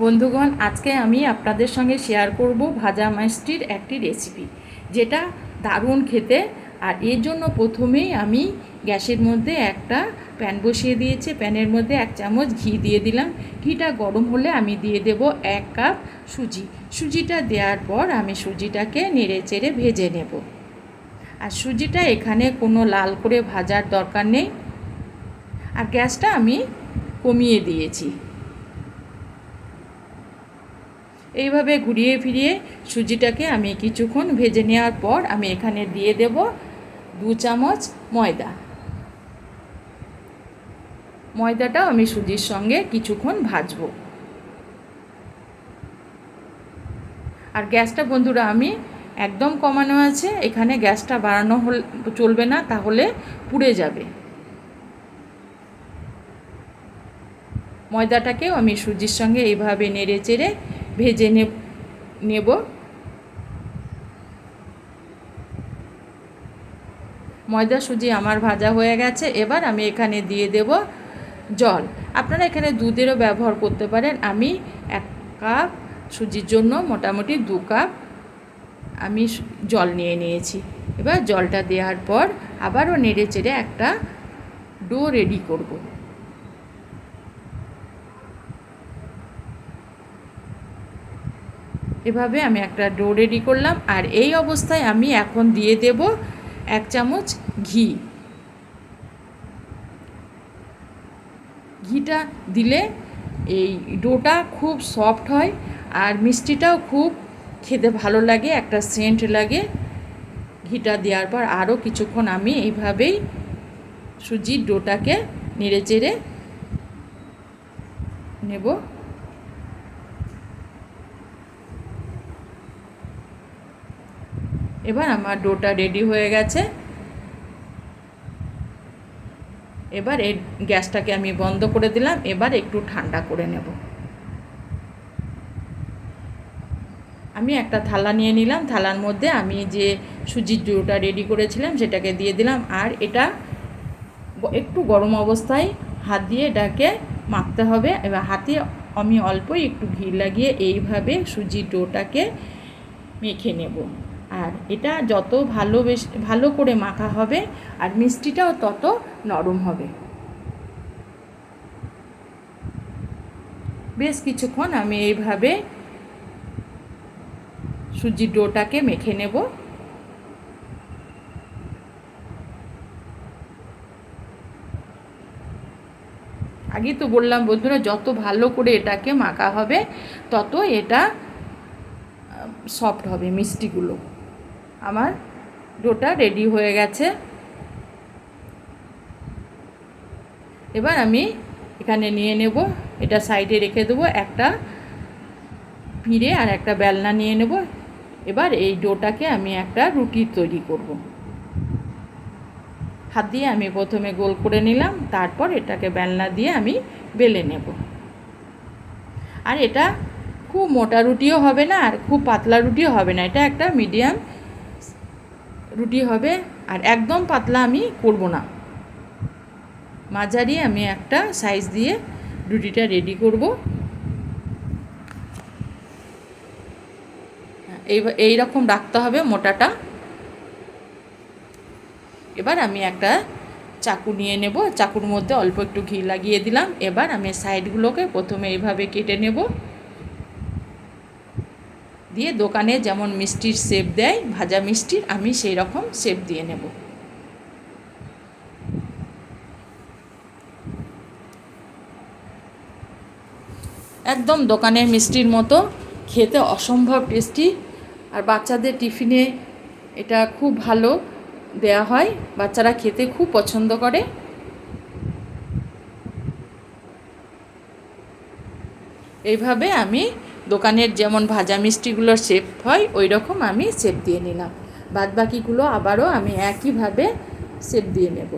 বন্ধুগণ, আজকে আমি আপনাদের সঙ্গে শেয়ার করব ভাজা মাছটির একটি রেসিপি যেটা দারুণ খেতে। আর এর জন্য প্রথমেই আমি গ্যাসের মধ্যে একটা প্যান বসিয়ে দিয়েছি। প্যানের মধ্যে এক চামচ ঘি দিয়ে দিলাম। ঘিটা গরম হলে আমি দিয়ে দেব এক কাপ সুজি। সুজিটা দেওয়ার পর আমি সুজিটাকে নেড়ে চেড়ে ভেজে নেব। আর সুজিটা এখানে কোনো লাল করে ভাজার দরকার নেই। আর গ্যাসটা আমি কমিয়ে দিয়েছি। এইভাবে ঘুরিয়ে ফিরিয়ে সুজিটাকে আমি কিছুক্ষণ ভেজে নেওয়ার পর আমি এখানে দিয়ে দেব দু চামচ ময়দা। ময়দাটাও আমি সুজির সঙ্গে কিছুক্ষণ ভাজবো। আর গ্যাসটা বন্ধুরা আমি একদম কমানো আছে, এখানে গ্যাসটা বাড়ানো হল, চলবে না, তাহলে পুড়ে যাবে। ময়দাটাকেও আমি সুজির সঙ্গে এইভাবে নেড়ে চেড়ে ভেজে নেব। ময়দা সুজি আমার ভাজা হয়ে গেছে। এবার আমি এখানে দিয়ে দেব জল। আপনারা এখানে দুধেরও ব্যবহার করতে পারেন। আমি এক কাপ সুজির জন্য মোটামুটি দু কাপ আমি জল নিয়ে নিয়েছি। এবার জলটা দেওয়ার পর আবারও নেড়ে চেড়ে একটা ডো রেডি করব। এভাবে আমি একটা ডো রেডি করলাম আর এই অবস্থায় আমি এখন দিয়ে দেব এক চামচ ঘি। ঘিটা দিলে এই ডোটা খুব সফট হয় আর মিষ্টিটাও খুব খেতে ভালো লাগে, একটা সেন্ট লাগে। ঘিটা দেওয়ার পর আরও কিছুক্ষণ আমি এইভাবেই সুজির ডোটাকে নেড়ে চেড়ে নেব। এবার আমার ডোটা রেডি হয়ে গেছে। এবার এই গ্যাসটাকে আমি বন্ধ করে দিলাম, এবার একটু ঠান্ডা করে নেব। আমি একটা থালা নিয়ে নিলাম, থালার মধ্যে আমি যে সুজির ডোটা রেডি করেছিলাম সেটাকে দিয়ে দিলাম, আর এটা একটু গরম অবস্থায় হাত দিয়ে এটাকে মাখতে হবে। এবার হাতে আমি অল্পই একটু ঘি লাগিয়ে এইভাবে সুজির ডোটাকে মেখে নেব। আর এটা যত ভালো বেশ, ভালো করে মাখা হবে আর মিষ্টিটাও তত নরম হবে। বেশ কিছুক্ষণ আমি এইভাবে সুজির ডোটাকে মেখে নেব। আগে তো বললাম বন্ধুরা, যত ভালো করে এটাকে মাখা হবে, তত এটা সফট হবে মিষ্টিগুলো। আমার ডোটা রেডি হয়ে গেছে। এবার আমি এখানে নিয়ে নেব, এটা সাইডে রেখে দেবো, একটা পিঁড়ে আর একটা বেলনা নিয়ে নেব। এবার এই ডোটাকে আমি একটা রুটি তৈরি করব। হাত দিয়ে আমি প্রথমে গোল করে নিলাম, তারপর এটাকে বেলনা দিয়ে আমি বেলে নেব। আর এটা খুব মোটা রুটিও হবে না, আর খুব পাতলা রুটিও হবে না, এটা একটা মিডিয়াম রুটি হবে আর একদম পাতলা আমি করব না। মাঝারি আমি একটা সাইজ দিয়ে রুটিটা রেডি করব। এই এই রকম রাখতে হবে মোটাটা। এবার আমি একটা চাকু নিয়ে নেব। চাকুর মধ্যে অল্প একটু ঘি লাগিয়ে দিলাম। এবার আমি সাইডগুলোকে প্রথমে এইভাবে কেটে নেব। দিয়ে দোকানে যেমন মিষ্টির শেপ দেয়, ভাজা মিষ্টির, আমি সেই রকম শেপ দিয়ে নেব। একদম দোকানের মিষ্টির মতো, খেতে অসম্ভব টেস্টি আর বাচ্চাদের টিফিনে এটা খুব ভালো দেয়া হয়, বাচ্চারা খেতে খুব পছন্দ করে। এইভাবে আমি দোকানের যেমন ভাজা মিষ্টিগুলোর শেপ হয় ওই রকম আমি শেপ দিয়ে নিলাম। বাদ বাকিগুলো আবারও আমি একইভাবে শেপ দিয়ে নেব।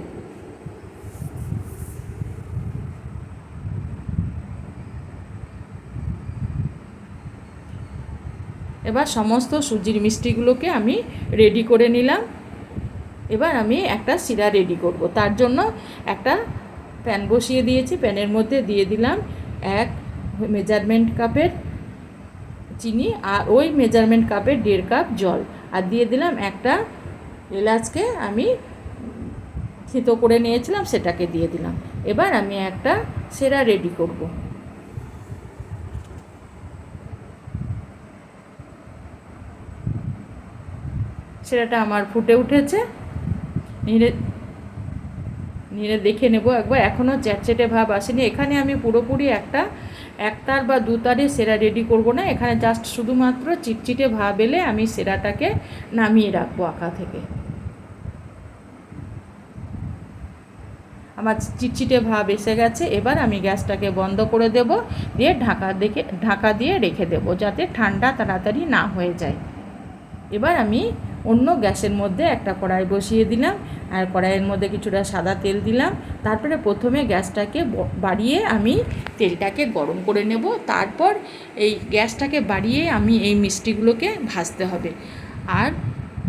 এবার সমস্ত সুজির মিষ্টিগুলোকে আমি রেডি করে নিলাম। এবার আমি একটা শিরা রেডি করব। তার জন্য একটা প্যান বসিয়ে দিয়েছি। প্যানের মধ্যে দিয়ে দিলাম এক মেজারমেন্ট কাপের চিনি আর ওই মেজারমেন্ট কাপের দেড় কাপ জল। আর দিয়ে দিলাম একটা এলাচকে আমি থিতো করে নিয়েছিলাম, সেটাকে দিয়ে দিলাম। এবার আমি একটা সেরা রেডি করব। সেরাটা আমার ফুটে উঠেছে। নিয়ে দেখে নেব। একবার এখনও চ্যাটচেটে ভাব আসেনি। এখানে আমি পুরোপুরি একটা, একতার বা দুতারে সেরা রেডি করব না। এখানে জাস্ট শুধুমাত্র চিটচিটে ভাব এলে আমি সেরাটাকে নামিয়ে রাখব আঁকা থেকে। আমার চিটচিটে ভাব এসে গেছে। এবার আমি গ্যাসটাকে বন্ধ করে দেব। দিয়ে ঢাকা দেখে, ঢাকা দিয়ে রেখে দেব যাতে ঠান্ডা তাড়াতাড়ি না হয়ে যায়। এবার আমি অন্য গ্যাসের মধ্যে একটা কড়াই বসিয়ে দিলাম আর কড়াইয়ের মধ্যে কিছুটা সাদা তেল দিলাম। তারপরে প্রথমে গ্যাসটাকে বাড়িয়ে আমি তেলটাকে গরম করে নেব। তারপর এই গ্যাসটাকে বাড়িয়ে আমি এই মিষ্টিগুলোকে ভাজতে হবে। আর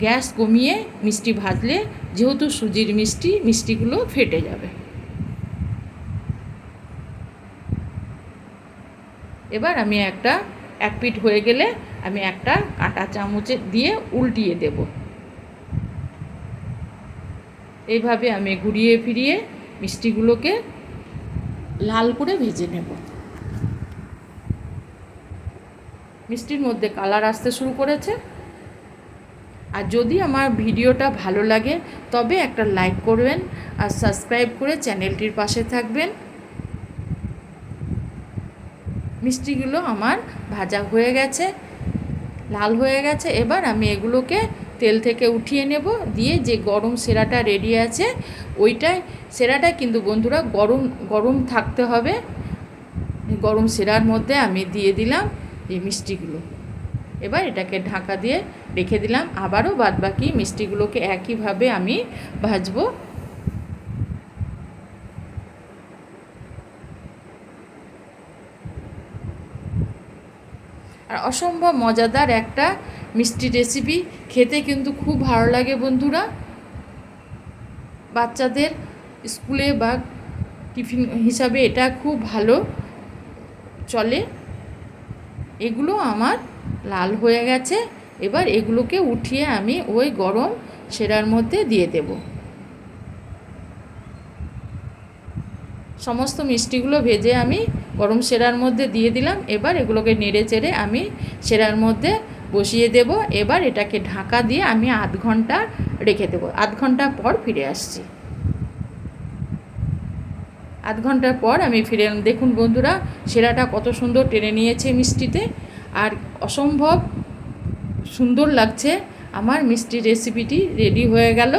গ্যাস কমিয়ে মিষ্টি ভাজলে যেহেতু সুজির মিষ্টি, মিষ্টিগুলো ফেটে যাবে। এবার আমি একটা এক পিঠ হয়ে গেলে আমি একটা কাঁটা চামচে দিয়ে উল্টিয়ে দেব। এইভাবে আমি ঘুরিয়ে ফিরিয়ে মিষ্টিগুলোকে লাল করে ভেজে নেব। মিষ্টির মধ্যে কালার আসতে শুরু করেছে। আর যদি আমার ভিডিওটা ভালো লাগে, তবে একটা লাইক করবেন আর সাবস্ক্রাইব করে চ্যানেলটির পাশে থাকবেন। মিষ্টিগুলো আমার ভাজা হয়ে গেছে। লাল হয়ে গেছে। এবার আমি এগুলোকে তেল থেকে উঠিয়ে নেব। দিয়ে যে গরম সেরাটা রেডি আছে, ওইটাই সেরাটা কিন্তু বন্ধুরা গরম গরম থাকতে হবে। গরম সেরার মধ্যে আমি দিয়ে দিলাম এই মিষ্টিগুলো। এবার এটাকে ঢাকা দিয়ে রেখে দিলাম। আবারও বাদবাকি মিষ্টিগুলোকে একইভাবে আমি ভাজবো। আর অসম্ভব মজাদার একটা মিষ্টি রেসিপি খেতে কিন্তু খুব ভালো লাগে বন্ধুরা। বাচ্চাদের স্কুলে বা টিফিন হিসাবে এটা খুব ভালো চলে। এগুলো আমার লাল হয়ে গেছে। এবার এগুলোকে উঠিয়ে আমি ওই গরম সেরার মধ্যে দিয়ে দেব। সমস্ত মিষ্টিগুলো ভেজে আমি গরম সেরার মধ্যে দিয়ে দিলাম। এবার এগুলোকে নেড়ে চেড়ে আমি সেরার মধ্যে বসিয়ে দেব। এবার এটাকে ঢাকা দিয়ে আমি আধ ঘণ্টা রেখে দেবো। আধ ঘণ্টা পর ফিরে আসছি। আধ ঘণ্টার পর আমি ফিরে দেখুন বন্ধুরা, সেরাটা কত সুন্দর টেনে নিয়েছে মিষ্টিতে। আর অসম্ভব সুন্দর লাগছে। আমার মিষ্টি রেসিপিটি রেডি হয়ে গেল।